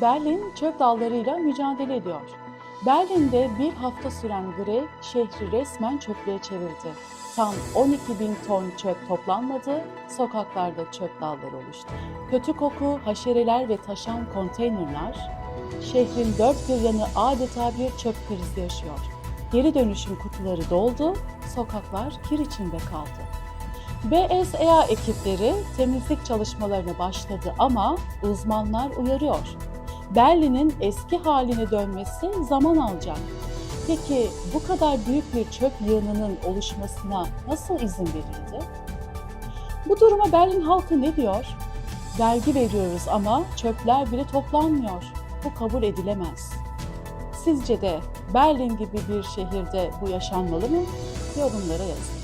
Berlin çöp dallarıyla mücadele ediyor. Berlin'de bir hafta süren grev şehri resmen çöplüğe çevirdi. Tam 12 bin ton çöp toplanmadı, sokaklarda çöp dalları oluştu. Kötü koku, haşereler ve taşan konteynerler, şehrin dört bir yanı adeta bir çöp krizi yaşıyor. Geri dönüşüm kutuları doldu, sokaklar kir içinde kaldı. BSEA ekipleri temizlik çalışmalarına başladı ama uzmanlar uyarıyor. Berlin'in eski haline dönmesi zaman alacak. Peki bu kadar büyük bir çöp yığınının oluşmasına nasıl izin verildi? Bu duruma Berlin halkı ne diyor? Vergi veriyoruz ama çöpler bile toplanmıyor. Bu kabul edilemez. Sizce de Berlin gibi bir şehirde bu yaşanmalı mı? Yorumlara yazın.